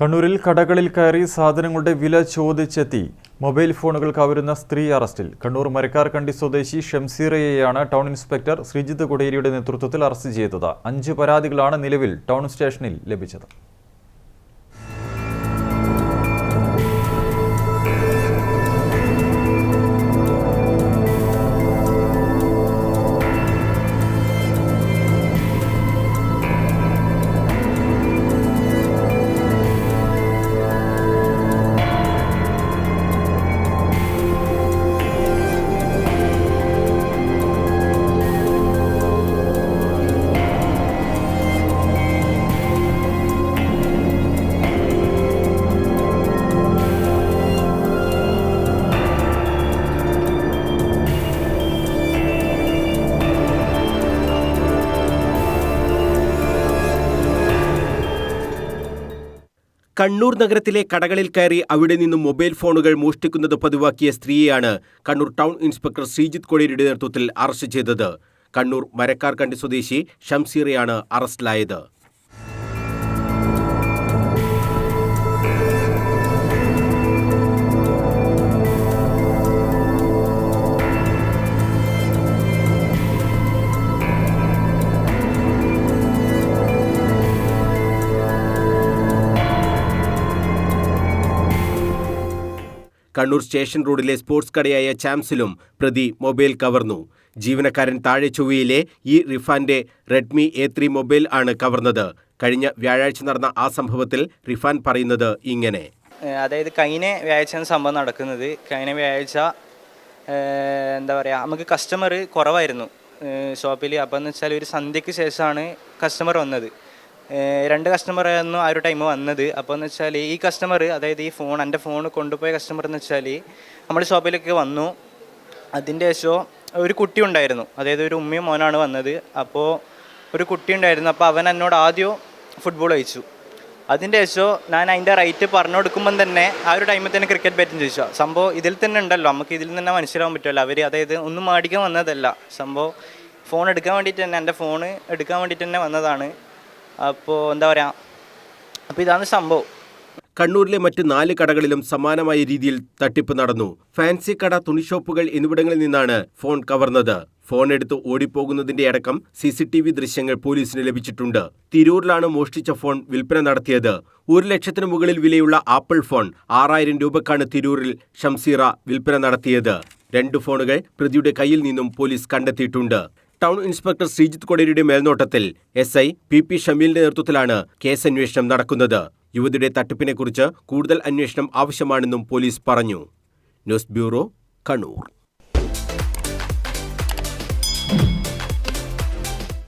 കണ്ണൂരിൽ കടകളിൽ കയറി സാധനങ്ങളുടെ വില ചോദിച്ചെത്തി. മൊബൈൽ ഫോണുകൾ കവരുന്ന സ്ത്രീ അറസ്റ്റിൽ. കണ്ണൂർ മരക്കാർകണ്ടി സ്വദേശി ഷംസീറയെയാണ് ടൗൺ ഇൻസ്പെക്ടർ ശ്രീജിത്ത് കൊടേരിയുടെ നേതൃത്വത്തിൽ അറസ്റ്റ് ചെയ്തത്. അഞ്ച് പരാതികളാണ് നിലവിൽ ടൗൺ സ്റ്റേഷനിൽ ലഭിച്ചത്. കണ്ണൂർ നഗരത്തിലെ കടകളിൽ കയറി അവിടെ നിന്നും മൊബൈൽ ഫോണുകൾ മോഷ്ടിക്കുന്നത് പതിവാക്കിയ സ്ത്രീയെയാണ് കണ്ണൂർ ടൗൺ ഇൻസ്പെക്ടർ ശ്രീജിത്ത് കൊടിയരുടെ നേതൃത്വത്തിൽ അറസ്റ്റ് ചെയ്തത്. കണ്ണൂർ മരക്കാർക്കണ്ടി സ്വദേശി ഷംസീറയാണ് അറസ്റ്റിലായത്. കണ്ണൂർ സ്റ്റേഷൻ റോഡിലെ സ്പോർട്സ് കടയായ ചാംസിലും പ്രതി മൊബൈൽ കവർന്നു. ജീവനക്കാരൻ താഴെ ചൊവ്വയിലെ ഈ റിഫാന്റെ റെഡ്മി എ ത്രീ മൊബൈൽ ആണ് കവർന്നത്. കഴിഞ്ഞ വ്യാഴാഴ്ച നടന്ന ആ സംഭവത്തിൽ റിഫാൻ പറയുന്നത് ഇങ്ങനെ. അതായത് കഴിഞ്ഞ വ്യാഴാഴ്ചയാണ് സംഭവം നടക്കുന്നത്. കഴിഞ്ഞ വ്യാഴാഴ്ച എന്താ പറയുക നമുക്ക് കസ്റ്റമർ കുറവായിരുന്നു ഷോപ്പിൽ അപ്പോൾ എന്ന് വെച്ചാൽ ഒരു സന്ധ്യയ്ക്ക് ശേഷമാണ് കസ്റ്റമർ വന്നത്. രണ്ട് കസ്റ്റമർ ആയിരുന്നു ആ ഒരു ടൈം വന്നത്. അപ്പോൾ എന്ന് വെച്ചാൽ ഈ കസ്റ്റമർ അതായത് ഈ ഫോൺ എന്റെ ഫോൺ കൊണ്ടുപോയ കസ്റ്റമർ എന്ന് വെച്ചാൽ നമ്മൾ ഷോപ്പിലേക്ക് വന്നു. അതിന്റെ ശേഷം ഒരു കുട്ടി ഉണ്ടായിരുന്നു. അതായത് ഒരു ഉമ്മയും മോനാണ് വന്നത്. അപ്പോൾ ഒരു കുട്ടി ഉണ്ടായിരുന്നു. അപ്പോൾ അവൻ എന്നോട് ആദ്യം ഫുട്ബോൾ കഴിച്ചു അതിന്റെ ശേഷം ഞാൻ അതിന്റെ റൈറ്റ് പറഞ്ഞു കൊടുക്കുമ്പം തന്നെ ആ ഒരു ടൈമിൽ തന്നെ ക്രിക്കറ്റ് ബാറ്റും ചോദിച്ചു. സംഭവം ഇതിൽ തന്നെ ഉണ്ടല്ലോ. നമുക്ക് ഇതിൽ തന്നെ മനസ്സിലാവാൻ പറ്റുമല്ലോ. അവർ അതായത് ഒന്നും മാടിക്കാൻ വന്നതല്ല. സംഭവം ഫോൺ എടുക്കാൻ വേണ്ടിയിട്ട് തന്നെ എന്റെ ഫോൺ എടുക്കാൻ വേണ്ടിയിട്ട് തന്നെ വന്നതാണ്. അപ്പോൾ എന്താ പറയുക അപ്പോൾ ഇതാണ് സംഭവം. കണ്ണൂരിലെ മറ്റ് നാല് കടകളിലും സമാനമായ രീതിയിൽ തട്ടിപ്പ് നടന്നു. ഫാൻസി കട തുണി ഷോപ്പുകൾ എന്നിവിടങ്ങളിൽ നിന്നാണ് ഫോൺ കവർന്നത്. ഫോൺ എടുത്ത് ഓടിപ്പോകുന്നതിന്റെ അടക്കം സി സി ടി വി ദൃശ്യങ്ങൾ പോലീസിന് ലഭിച്ചിട്ടുണ്ട്. തിരൂരിലാണ് മോഷ്ടിച്ച ഫോൺ വിൽപ്പന നടത്തിയത്. ഒരു ലക്ഷത്തിന് മുകളിൽ വിലയുള്ള ആപ്പിൾ ഫോൺ ആറായിരം രൂപക്കാണ് തിരൂരിൽ ഷംസീറ വിൽപ്പന നടത്തിയത്. രണ്ട് ഫോണുകൾ പ്രതിയുടെ കയ്യിൽ നിന്നും പോലീസ് കണ്ടെത്തിയിട്ടുണ്ട്. ടൗൺ ഇൻസ്പെക്ടർ ശ്രീജിത്ത് കൊടേരിയുടെ മേൽനോട്ടത്തിൽ എസ് ഐ പി പി ഷമീലിന്റെ നേതൃത്വത്തിലാണ് കേസ് അന്വേഷണം നടക്കുന്നത്. യുവതിയുടെ തട്ടിപ്പിനെക്കുറിച്ച് കൂടുതൽ അന്വേഷണം ആവശ്യമാണെന്നും പോലീസ് പറഞ്ഞു. News bureau Kannur.